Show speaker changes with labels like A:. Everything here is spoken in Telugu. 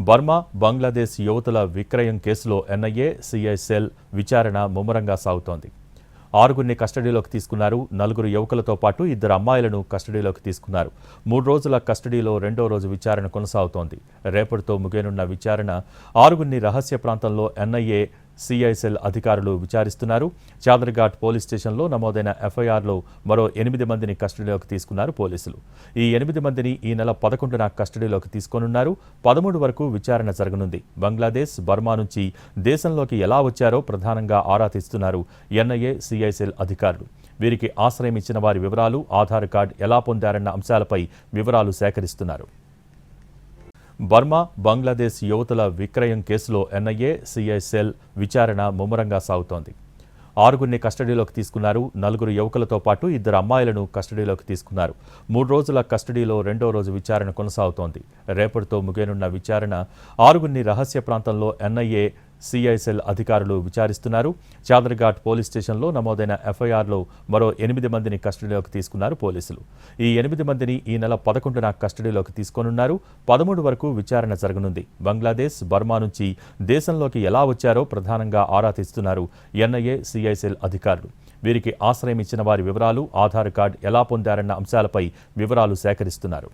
A: బర్మా బంగ్లాదేశ్ యువతుల విక్రయం కేసులో ఎన్ఐఏ సిఐసెల్ విచారణ ముమ్మరంగా సాగుతోంది. ఆరుగురిని కస్టడీలోకి తీసుకున్నారు. నలుగురు యువకులతో పాటు ఇద్దరు అమ్మాయిలను కస్టడీలోకి తీసుకున్నారు. మూడు రోజుల కస్టడీలో రెండో రోజు విచారణ కొనసాగుతోంది. రేపటితో ముగియనున్న విచారణ ఆరుగురిని రహస్య ప్రాంతంలో ఎన్ఐఏ సిఐఎస్ఎల్ అధికారులు విచారిస్తున్నారు. చాదర్ఘాట్ పోలీస్ స్టేషన్లో నమోదైన ఎఫ్ఐఆర్లో మరో ఎనిమిది మందిని కస్టడీలోకి తీసుకున్నారు పోలీసులు. ఈ ఎనిమిది మందిని ఈ నెల పదకొండున కస్టడీలోకి తీసుకోనున్నారు. పదమూడు వరకు విచారణ జరగనుంది. బంగ్లాదేశ్ బర్మా నుంచి దేశంలోకి ఎలా వచ్చారో ప్రధానంగా ఆరా తీస్తున్నారు ఎన్ఐఏ సిఐఎస్ఎల్ అధికారులు. వీరికి ఆశ్రయం ఇచ్చిన వారి వివరాలు ఆధార్ కార్డు ఎలా పొందారన్న అంశాలపై వివరాలు సేకరిస్తున్నారు. బర్మా బంగ్లాదేశ్ యువతుల విక్రయం కేసులో ఎన్ఐఏ సిఐసెల్ విచారణ ముమ్మరంగా సాగుతోంది. ఆరుగురిని కస్టడీలోకి తీసుకున్నారు. నలుగురు యువకులతో పాటు ఇద్దరు అమ్మాయిలను కస్టడీలోకి తీసుకున్నారు. మూడు రోజుల కస్టడీలో రెండో రోజు విచారణ కొనసాగుతోంది. రేపటితో ముగియనున్న విచారణ ఆరుగురిని రహస్య ప్రాంతంలో ఎన్ఐఏ సిఐఎస్ఎల్ అధికారులు విచారిస్తున్నారు. చాదర్ఘాట్ పోలీస్ స్టేషన్లో నమోదైన ఎఫ్ఐఆర్లో మరో ఎనిమిది మందిని కస్టడీలోకి తీసుకున్నారు పోలీసులు. ఈ ఎనిమిది మందిని ఈ నెల పదకొండున కస్టడీలోకి తీసుకోనున్నారు. పదమూడు వరకు విచారణ జరగనుంది. బంగ్లాదేశ్ బర్మా నుంచి దేశంలోకి ఎలా వచ్చారో ప్రధానంగా ఆరా తీస్తున్నారు ఎన్ఐఏ సిఐఎస్ఎల్ అధికారులు. వీరికి ఆశ్రయం ఇచ్చిన వారి వివరాలు ఆధార్ కార్డు ఎలా పొందారన్న అంశాలపై వివరాలు సేకరిస్తున్నారు.